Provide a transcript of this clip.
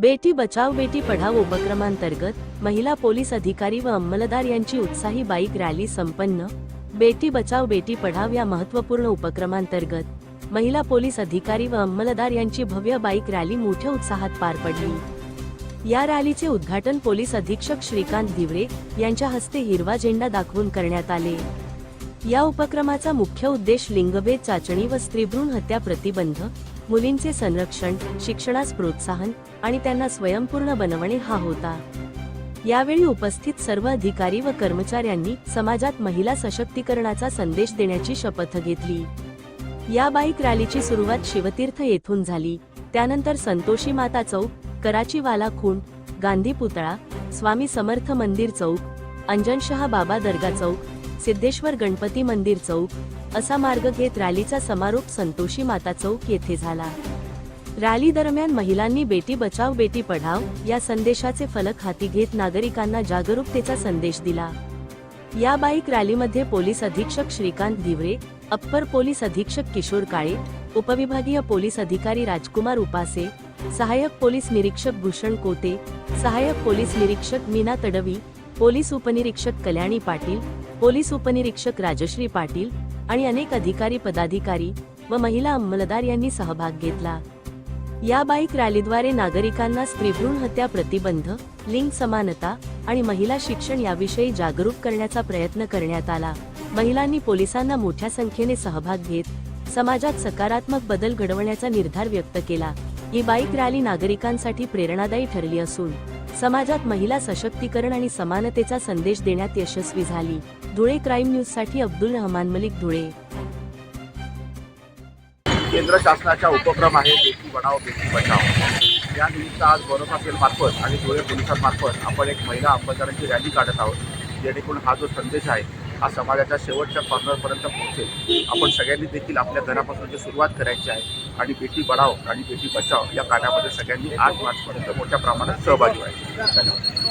बेटी बचाव बेटी पढाव उपक्रमांतर्गत महिला पोलीस अधिकारी व अंमलदार यांची उत्साही बाईक रॅली संपन्न. बेटी बचाव बेटी पढाव या महत्त्वपूर्ण उपक्रमांतर्गत महिला पोलीस अधिकारी व अंमलदार यांची भव्य बाईक रॅली मोठ्या उत्साहात पार पडली. या रॅलीचे उद्घाटन पोलीस अधीक्षक श्रीकांत दिवरे यांच्या हस्ते हिरवा झेंडा दाखवून करण्यात आले. या उपक्रमाचा मुख्य उद्देश लिंगभेद चाचणी व स्त्रीभ्रूण हत्या प्रतिबंध मुलींचे संरक्षण शिक्षणास प्रोत्साहन आणि त्यांना स्वयंपूर्ण बनवणे हा होता. यावेळी उपस्थित सर्व अधिकारी व कर्मचाऱ्यांनी समाजात महिला सशक्तीकरणाचा संदेश देण्याची शपथ घेतली. या बाईक रॅलीची सुरुवात शिवतीर्थ येथून झाली. त्यानंतर संतोषी माता चौक कराचीवाला खूण गांधी पुतळा स्वामी समर्थ मंदिर चौक अंजनशहा बाबा दर्गा चौक सिद्धेश्वर गणपती मंदिर चौक असा मार्ग घेत रॅलीचा समारोप संतोषी माता चौक येथे झाला. रॅली दरम्यान महिलांनी बेटी बचाव बेटी पढाव या संदेशाचे फलक हाती घेत नागरिकांना जागरूकतेचा संदेश दिला. या बाईक रॅलीमध्ये पोलीस अधीक्षक श्रीकांत दिवरे अप्पर पोलीस अधीक्षक किशोर काळे उपविभागीय पोलीस अधिकारी राजकुमार उपासे सहाय्यक पोलीस निरीक्षक भूषण कोते सहाय्यक पोलीस निरीक्षक मीना तडवी पोलीस उपनिरीक्षक कल्याणी पाटील पोलीस उपनिरीक्षक राजश्री पाटील आणि अनेक अधिकारी पदाधिकारी व महिला अंमलदार यांनी सहभाग घेतला. या बाईक रॅलीद्वारे नागरिकांना स्त्रीभ्रूण हत्या प्रतिबंध लिंग समानता आणि महिला शिक्षण याविषयी जागरूक करण्याचा प्रयत्न करण्यात आला. महिलांनी पोलिसांना मोठ्या संख्येने सहभाग घेत समाजात सकारात्मक बदल घडवण्याचा निर्धार व्यक्त केला. ही बाईक रॅली नागरिकांसाठी प्रेरणादायी ठरली असून समाजात महिला सशक्तीकरण आणि समानतेचा संदेश देण्यात यशस्वी झाली. धुळे क्राईम न्यूजसाठी अब्दुल रहमान मलिक धुळे. केंद्र शासनाचा उपक्रम आहे बेटी बनाव बेटी बचाव. या निमित्त आज बरोबर सेल मार्फत आणि धुळे पोलिसांमार्फत आपण एक महिला अंमलदारांची रॅली काढत आहोत जेणेकरून हा जो संदेश आहे हा समाजाच्या शेवटच्या कॉर्नरपर्यंत पोहोचेल. आपण सगळ्यांनी देखील आपल्या घरापासून सुरुवात करायची आहे आणि बेटी बढाव आणि बेटी बचाव या कार्यामध्ये सगळ्यांनी आठ मार्चपर्यंत मोठ्या प्रमाणात सहभागी व्हायचे. धन्यवाद.